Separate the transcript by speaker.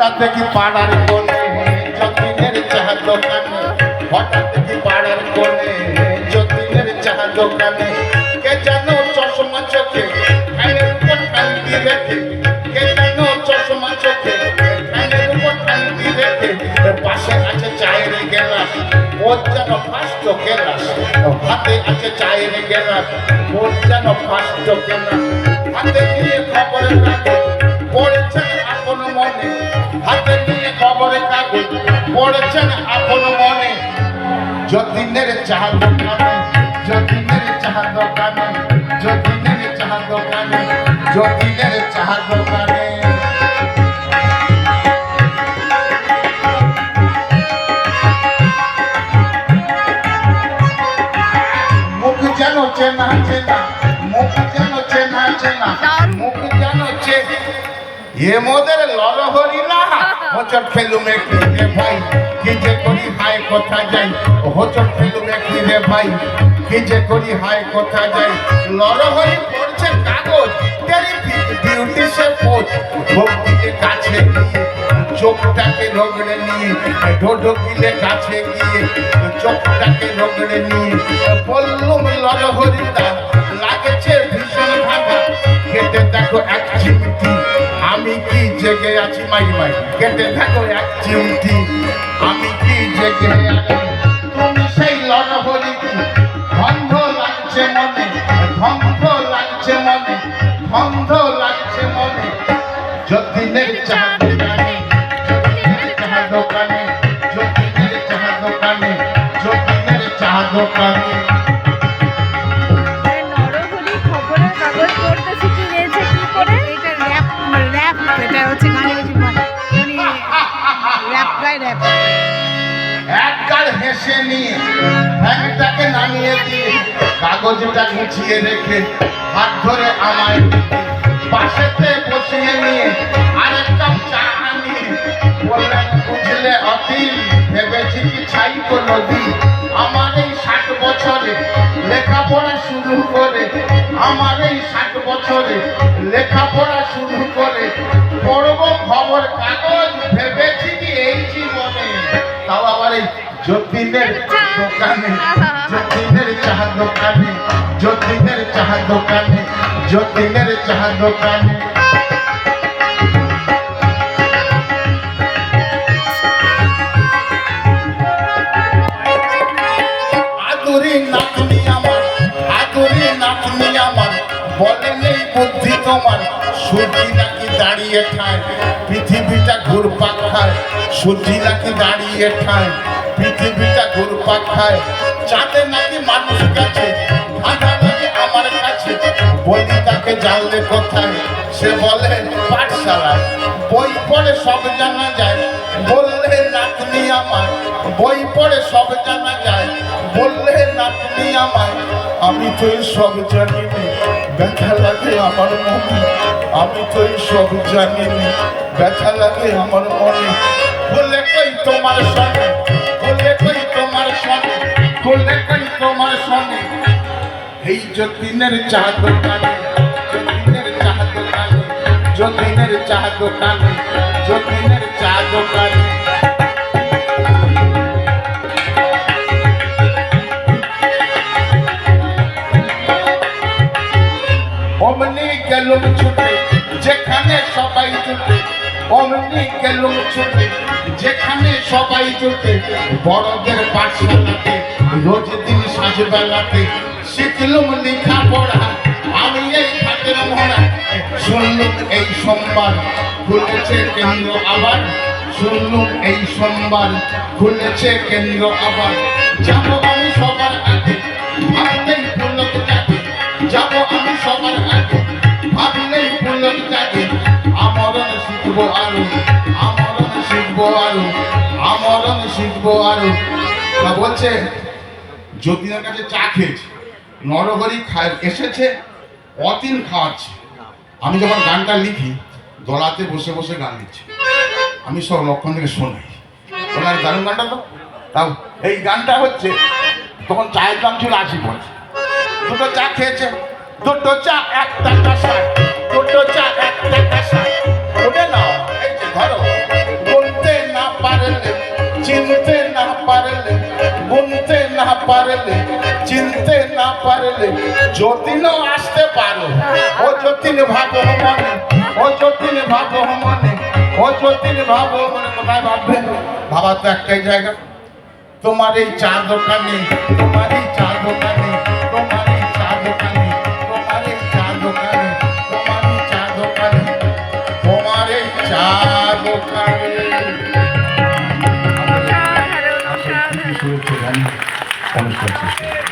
Speaker 1: হঠাৎ দেখি পাড়ার কোণে যতীনের চাহা দোকানে, হঠাৎ দেখি পাড়ার কোণে যতীনের চাহা দোকানে। কে যেন চশমা চোখে ফ্যানের উপর ঠান্ডি রেখে কে ওর যেন ফার্স্ট গেলাস হাতে আছে চায়ের গেলাস, ওর যেন ফার্স্ট গেলাস হাতে নিয়ে খবরের কাগজ চাহা দোকানে যতীনের চাহা দোকানে যতীনের চাহা দোকানে যতীনের চাহা দোকানে মুখ যেন চেনা চেনা, মুখ যেন চেনা। এ মোদের ললহরি না হোচট ফেলুম রে ভাই, কি যে কথা যাই? হোচট ফেলুম একটি রে ভাই। কি যে করি হাই কথা যাই? ললহরি পড়ছে কাগজ ডিউটি সে কাছে চোখটাকে রগড়ে নিয়ে ঢোঢকিলে কাছে গিয়ে, চোখটাকে রগড়ে নিয়ে, বললুম ললহরিটা লাগছে ভীষণ ভাগা। কেটে দেখো এক চিমটি, আমি কি জেগে আছি মাই মাই কেটে দেখো এক চিমটি। যতীনের চাহা দোকানে যতীনের চাহা দোকানে যতীনের চাহা দোকানে যতীনের চাহা দোকানে
Speaker 2: নরহরি খবরের কাগজ পড়তে শিখে গিয়েছে কি করে?
Speaker 3: এটা র্যাপ র্যাপ এটা হচ্ছে গানে বেশি মানে র্যাপ গায় র্যাপ
Speaker 1: হেসে নিয়ে ব্যাগটাকে নামিয়ে দিয়ে কাগজটা গুছিয়ে রেখে হাত ধরে আমায় পাশেতে বসিয়ে নিয়ে আরেক কাপ চা আনিয়ে বললেন, বুঝলে অতিল ভেবেছি কি ছাই তো নদী? আমার এই ষাট বছরে লেখাপড়া শুরু করে, আমার এই ষাট বছরে লেখাপড়া শুরু করে, পড়ব খবর কাগজ, ভেবেছি কি এই জীবনে? তাও আবার এই যতীনের দোকানে, যতীনের চাহা দোকানে, যতীনের চাহা দোকানে, যতীনের চাহা দোকানে। আদুরি নাতনি আমার, আদুরি নাতনি আমার, বলে বুদ্ধি তোমার। সূর্যি নাকি দাঁড়িয়ে ঠায়, পৃথিবীটা ঘুরপাক খায় সূর্যি নাকি দাঁড়িয়ে ঠায়। পৃথিবীটা ঘুরপাক খায়। চাঁদে নাকি মানুষ গেছে আমার কাছে। বলি তাকে জানলে কোথায়? সে বলে, পাঠশালায়। বই পড়ে সব জানা যায়, বললে নাতনি আমার বই পড়ে সব জানা যায়, বললে নাতনি আমার আমি তো সব জানি ব্যথা লাগে আমার মনে। আমি তো সব জানি ব্যথা লাগে আমার মনে। বললে কই তোমার সঙ্গে? তোমার সঙ্গে। এই যতীনের চা দোকানে যতীনের চা দোকানে যতীনের চা দোকানে যতীনের চা দোকানে যেখানে সবাই ছুটে বড়দের পাঠশালাতে রোজ দিন সাজবেলাতে, শিখলুম লেখা পড়া আমি এই হাতের মরা শুনলুম এই সোমবার, খুলেছে কেন্দ্র আবার। শুনলুম এই সোমবার, খুলেছে কেন্দ্র আবার। যাব আমি সবার আগে, ভাবলেই পুলক যাবে যাব আমি সবার আগে, ভাবলেই পুলক যাবে আমরণ শিখব আরও, আমরণ শিখব আরও আমরণ শিখব আরও। তা বলছে, যতীনের কাছে চা খেয়েছে, নরহরি খায়, এসেছে, অতিন খাওয়াচ্ছে। আমি যখন গানটা লিখি দলাতে বসে বসে গান লিখছি। আমি সব লক্ষণ থেকে শোনাই। ওনার দারুণ গানটা তো। তাও এই গানটা হচ্ছে, তখন চায়ের দাম ছিল আশি পয়সা। দুটো চা খেয়েছে, দুটো চা এক টাকা চা পারলে চিনতে না পারলে যতীনও আসতে পারো। ও যতীন ভাবো মনে ও যতীন ভাবো মনে ও যতীন ভাবো মনে কোথায় ভাববে? ভাবা তো একটাই জায়গা। তোমার এই চা দোকানে তোমার এই চা দোকানে তোমার এই চা দোকানে তোমার এই চা দোকানে তোমার এই চা দোকানে তোমার এই চা দোকানে
Speaker 2: অসাধারণ অসাধারণ
Speaker 1: শুরু হচ্ছে গান অনুষ্ঠান শেষ